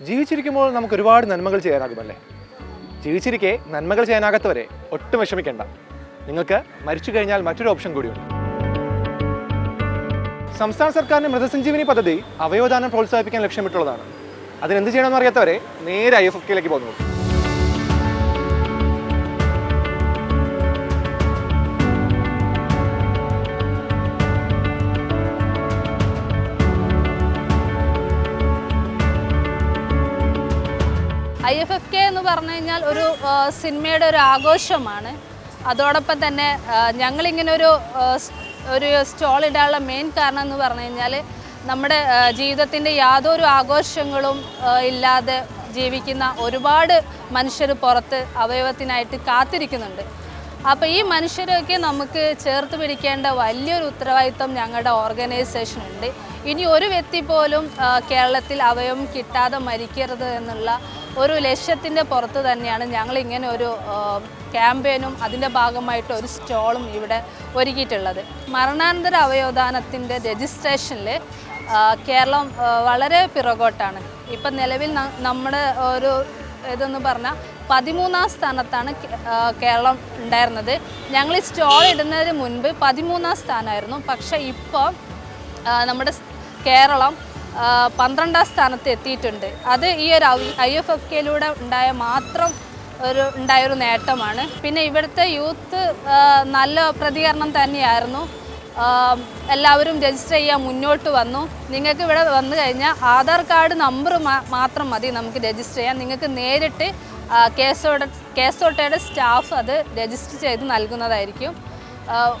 ജീവിച്ചിരിക്കുമ്പോൾ നമുക്ക് ഒരുപാട് നന്മകൾ ചെയ്യാനാകുമല്ലേ ജീവിച്ചിരിക്കെ നന്മകൾ ചെയ്യാനാകാത്തവരെ ഒട്ടും വിഷമിക്കേണ്ട. നിങ്ങൾക്ക് മരിച്ചു കഴിഞ്ഞാൽ മറ്റൊരു ഓപ്ഷൻ കൂടിയുണ്ട്. സംസ്ഥാന സർക്കാരിന്റെ മൃതസഞ്ജീവനി പദ്ധതി അവയോദാനം പ്രോത്സാഹിപ്പിക്കാൻ ലക്ഷ്യമിട്ടുള്ളതാണ്. അതിനെന്ത് ചെയ്യണമെന്ന് അറിയാത്തവരെ നേരെ ഐ എഫ് എഫ് കെയിലേക്ക് പോകുന്നു. ഐ എഫ് എഫ് കെ എന്ന് പറഞ്ഞു കഴിഞ്ഞാൽ ഒരു സിനിമയുടെ ഒരു ആഘോഷമാണ്. അതോടൊപ്പം തന്നെ ഞങ്ങളിങ്ങനെ ഒരു ഒരു സ്റ്റോൾ ഇടാനുള്ള മെയിൻ കാരണം എന്ന് പറഞ്ഞു കഴിഞ്ഞാൽ നമ്മുടെ ജീവിതത്തിന്റെ യാതൊരു ആഘോഷങ്ങളും ഇല്ലാതെ ജീവിക്കുന്ന ഒരുപാട് മനുഷ്യർ പുറത്ത് അവയവത്തിനായിട്ട് കാത്തിരിക്കുന്നുണ്ട്. അപ്പോൾ ഈ മനുഷ്യരൊക്കെ നമുക്ക് ചേർത്ത് പിടിക്കേണ്ട വലിയൊരു ഉത്തരവാദിത്വം ഞങ്ങളുടെ ഓർഗനൈസേഷൻ ഉണ്ട്. ഇനി ഒരു വ്യക്തി പോലും കേരളത്തിൽ അവയവം കിട്ടാതെ മരിക്കരുത് എന്നുള്ള ഒരു ലക്ഷ്യത്തിന്റെ പുറത്ത് തന്നെയാണ് ഞങ്ങൾ ഇങ്ങനെ ഒരു ക്യാമ്പയിനും അതിന്റെ ഭാഗമായിട്ട് ഒരു സ്റ്റോളും ഇവിടെ ഒരുക്കിയിട്ടുള്ളത്. മരണാനന്തര അവയവദാനത്തിന്റെ രജിസ്ട്രേഷനിൽ കേരളം വളരെ പിറകോട്ടാണ്. ഇപ്പം നിലവിൽ നമ്മുടെ ഒരു ഇതെന്ന് പറഞ്ഞാൽ പതിമൂന്നാം സ്ഥാനത്താണ് കേരളം ഉണ്ടായിരുന്നത്. ഞങ്ങൾ ഈ സ്റ്റോൾ ഇടുന്നതിന് മുൻപ് പതിമൂന്നാം സ്ഥാനമായിരുന്നു. പക്ഷേ ഇപ്പോൾ നമ്മുടെ കേരളം പന്ത്രണ്ടാം സ്ഥാനത്ത് എത്തിയിട്ടുണ്ട്. അത് ഈ ഒരു ഐ എഫ് എഫ് കെയിലൂടെ ഉണ്ടായ മാത്രം ഒരു ഉണ്ടായൊരു നേട്ടമാണ്. പിന്നെ ഇവിടുത്തെ യൂത്ത് നല്ല പ്രതികരണം തന്നെയായിരുന്നു. എല്ലാവരും രജിസ്റ്റർ ചെയ്യാൻ മുന്നോട്ട് വന്നു. നിങ്ങൾക്ക് ഇവിടെ വന്നു കഴിഞ്ഞാൽ ആധാർ കാർഡ് നമ്പർ മാത്രം മതി നമുക്ക് രജിസ്റ്റർ ചെയ്യാൻ. നിങ്ങൾക്ക് നേരിട്ട് കേസോടെ കേസോട്ടയുടെ സ്റ്റാഫ് അത് രജിസ്റ്റർ ചെയ്ത് നൽകുന്നതായിരിക്കും.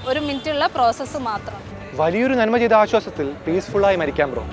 ഒരു മിനിറ്റുള്ള പ്രോസസ്സ് മാത്രം. വലിയൊരു നന്മ ചെയ്ത ആശ്വാസത്തിൽ പീസ്ഫുള്ളായി മരിക്കാൻ ബ്രോ